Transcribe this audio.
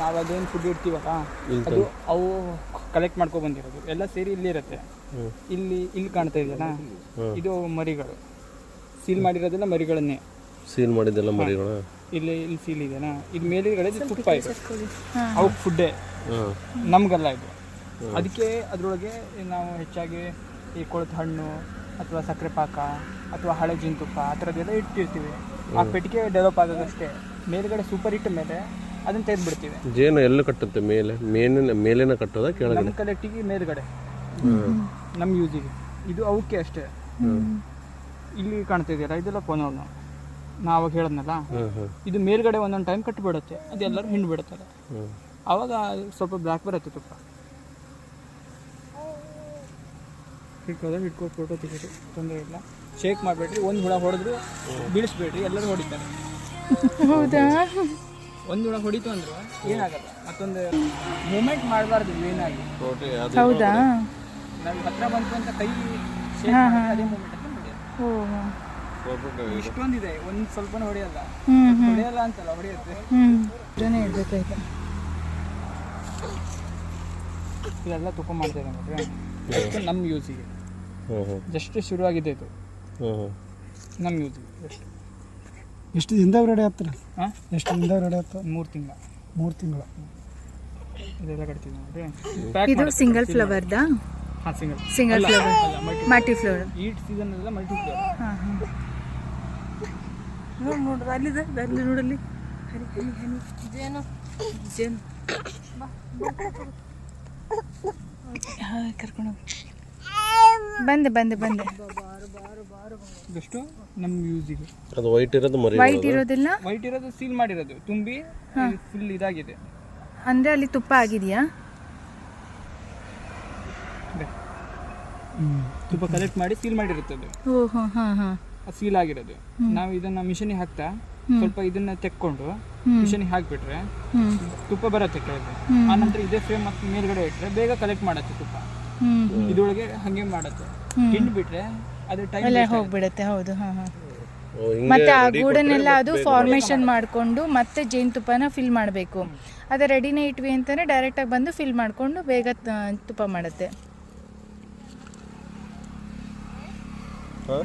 ನಾವು ಅದೇನು ಫುಡ್ ಇಡ್ತೀವಲ್ಲ ಅದು ಅವು ಕಲೆಕ್ಟ್ ಮಾಡ್ಕೊಂಡು ಬಂದಿರೋದು. ಎಲ್ಲ ಸೇರಿ ಇಲ್ಲಿ ಇರುತ್ತೆ. ಇಲ್ಲಿ ಇಲ್ಲಿ ಕಾಣ್ತಾ ಇದೆಯಲ್ಲ? ಇದು ಮರಿಗಳು. ಸೀಲ್ ಮಾಡಿರೋದೆಲ್ಲ ಮರಿಗಳನ್ನೇ. ಸೀಲ್ ಮಾಡಿದ್ದೆಲ್ಲ ಮರಿಗಳ? ಇಲ್ಲಿ ಇಲ್ಲಿ ಸೀಲ್ ಇದೆನಾ ಇದು ಮೇಲಿಗಡೆ ತುಪ್ಪ ಇದೆ. ಅವಕ್ಕೆ ಫುಡ್ಡೇ ನಮಗಲ್ಲ ಇದು. ಅದಕ್ಕೆ ಅದರೊಳಗೆ ನಾವು ಹೆಚ್ಚಾಗಿ ಈ ಕೊಳತು ಹಣ್ಣು ಅಥವಾ ಸಕ್ಕರೆ ಪಾಕ ಅಥವಾ ಹಳೆ ಜೇನುತುಪ್ಪ ಆ ಥರದ್ದೆಲ್ಲ ಇಟ್ಟಿರ್ತೀವಿ. ಆ ಪೆಟ್ಟಿಗೆ ಡೆವಲಪ್ ಆಗೋದಷ್ಟೇ ಮೇಲ್ಗಡೆ ಸೂಪರ್ ಇಟ್ಟ ಮೇಲೆ ಅದನ್ನು ತೆಗೆದು ಬಿಡ್ತೀವಿ. ಜೇನು ಎಲ್ಲ ಕಟ್ಟುತ್ತೆ? ಮೇಲೆ ಮೇಲಿನ ಮೇಲಿನ ಕಟ್ಟೋದ ಕೆಳಗಡೆ ನಮ್ಮ ಕಲೆಕ್ಟಿಗೆ ಮೇಲ್ಗಡೆ. ನಮ್ಮ ಯೂಸಿಗೆ ಇದು ಅವಕ್ಕೆ ಅಷ್ಟೇ. ಇಲ್ಲಿ ಕಾಣ್ತಾ ಇದೆಯಲ್ಲ ಇದೆಲ್ಲ ಪೋನೋನು ನಾವು. ಅವಾಗ ಹೇಳದ್ನಲ್ಲ? ಇದು ಮೇಲ್ಗಡೆ ಒಂದೊಂದು ಟೈಮ್ ಕಟ್ಟಿಬಿಡುತ್ತೆ ಅದೆಲ್ಲರೂ ಹಿಂಡು ಬಿಡುತ್ತಲ್ಲ ಅವಾಗ ಸ್ವಲ್ಪ ಬ್ಲ್ಯಾಕ್ ಬರುತ್ತೆ ತುಪ್ಪ. ಹಿಡ್ಕೋದ್ರೆ ಹಿಡ್ಕೊ ಫೋಟೋ ತೆಗೀರಿ ತೊಂದರೆ ಇಲ್ಲ. ಶೇಕ್ ಮಾಡಬೇಡ್ರಿ. ಒಂದು ಹುಳ ಹೊಡೆದ್ರು ಬೀಳಿಸ್ಬೇಡ್ರಿ. ಎಲ್ಲರೂ ಹೊಡಿತಾರೆ. ಹೌದಾ? ಒಂದು ಹುಳ ಹೊಡಿತು ಅಂದ್ರು. ಏನಾಗಲ್ಲ ಮತ್ತೊಂದು ಮೂಮೆಂಟ್ ಮಾಡಬಾರ್ದು ಏನಾಗಿ ಹೌದಾ? ನಮ್ಗೆ ಹತ್ರ ಬಂತು ಅಂತ ಕೈ ಶೇಕ್ ಮಾಡಿದ್ರೆ ಅದೇ ಮೂಮೆಂಟ್ ಅಂತ ಹೊಡೆಯೋದು ಓ. ಇಷ್ಟೊಂದಿದೆ ಒಂದು ಸ್ವಲ್ಪನೂ ಹೊಡೆಯಲ್ಲ. ಹ್ಮ್ ಹೊಡೆಯಲ್ಲ ಅಂತಲ್ಲ ಹೊಡೆಯುತ್ತೆ. ಇಡ್ಬೇಕಾಯ್ತು ಇದೆಲ್ಲ ತುಪ್ಪ ಮಾಡ್ತಾ ಇದೆ ನೋಡ್ರಿ ಅಷ್ಟು ನಮ್ಮ ಯೂಸಿಗೆ ಹ್ಞೂ ಹ್ಞೂ ಜಸ್ಟ್ ಶುರುವಾಗಿದೆ ಇದು. ಹ್ಞೂ ಹ್ಞೂ ನಮ್ಮ ಯೂಸಿಗೆ ಎಷ್ಟು ಎಷ್ಟು ದಿನದಾಗ ರೆಡಿ ಆಗ್ತಾರ ಹಾಂ? ಎಷ್ಟು ದಿನದಾಗ ರೆಡಿ ಆಗ್ತಾವ ಮೂರು ತಿಂಗಳ. ಮೂರು ತಿಂಗಳು. ಇದೆಲ್ಲ ಕಟ್ತೀವಿ ನೋಡಿ ಪ್ಯಾಕ್ ಇದು ಸಿಂಗಲ್ ಫ್ಲವರ್ದಾ ಹಾಂ single single flower multi flower ಈಟ್ ಸೀಸನ್ ಎಲ್ಲ ಮಲ್ಟಿ ಫ್ಲವರ್ ಹಾಂ ಹಾಂ. ನೋಡಿ ನೋಡ್ರಿ ಅಲ್ಲಿದೆ ಅಲ್ಲಿ ನೋಡಲ್ಲಿ. ಹನಿ ಹನಿ ಹನಿ ಜೇನು. ಜೇನು. ಕರ್ಕೊಂಡು ಹೋಗಿ. ಬಂದೆ ಬಂದೆ ಬಂದೆ. ಇದಷ್ಟು? ನಮ್ಮ ಯೂಸಿಗೆ ಅದು ವೈಟ್ ಇರೋದು ಮರಿ ವೈಟ್ ಇರೋದಿಲ್ಲ? ವೈಟ್ ಇರೋದು ಸೀಲ್ ಮಾಡಿರೋದು. ತುಂಬಿ ಫುಲ್ ಇದಾಗಿದೆ. ಅಂದ್ರೆ ಅಲ್ಲಿ ತುಪ್ಪ ಆಗಿದೆಯಾ. ತುಪ್ಪ ಕಲೆಕ್ಟ್ ಮಾಡಿ ಸೀಲ್ ಮಾಡಿರುತ್ತೆ ಅದು. ಓ ಹಾಂ ಹಾಂ ಹಾಂ. ಸೀಲ್ ಆಗಿರೋದು. ನಾವು ಇದನ್ನ ಮಿಷನಿಗೆ ಹಾಕ್ತಾ ಸ್ವಲ್ಪ ಇದನ್ನ ತೆಕ್ಕೊಂಡು ಮಿಷನಿಗೆ ಹಾಕ್ಬಿಟ್ರೆ ತುಪ್ಪ ಬರತ್ತೆ ಕೆಳಗೆ. ಆ ನಂತರ ಇದೇ ಫ್ರೇಮ್ ಮತ್ತೆ ಮೇಲ್ಗಡೆ ಇಟ್ಟರೆ ಬೇಗ ಕಲೆಕ್ಟ್ ಮಾಡತ್ತೆ ತುಪ್ಪ. ಇದೊಳಗೆ ಇದ್ರೊಳಗೆ ಹಂಗೆ ಮಾಡತ್ತೆ. ಹಿಂಡ್ ಬಿಟ್ರೆ ಅದು ಟೈಮ್ ಎಲ್ಲ ಹೋಗ್ಬಿಡತ್ತೆ ಹೌದು ಹಾಂ ಹಾಂ. ಓ, ಹಿಂಗೆ ಮತ್ತೆ ಆ ಗೂಡನ್ನೆಲ್ಲ ಅದು ಫಾರ್ಮೇಶನ್ ಮಾಡಿಕೊಂಡು ಮತ್ತೆ ಜೇನುತುಪ್ಪನ ಫಿಲ್ ಮಾಡಬೇಕು. ಅದೇ ರೆಡಿನೇ ಇಟ್ವಿ ಅಂತಂದರೆ ಡೈರೆಕ್ಟಾಗಿ ಬಂದು ಫಿಲ್ ಮಾಡಿಕೊಂಡು ಬೇಗ ತುಪ್ಪ ಮಾಡುತ್ತೆ. ಹಾಂ?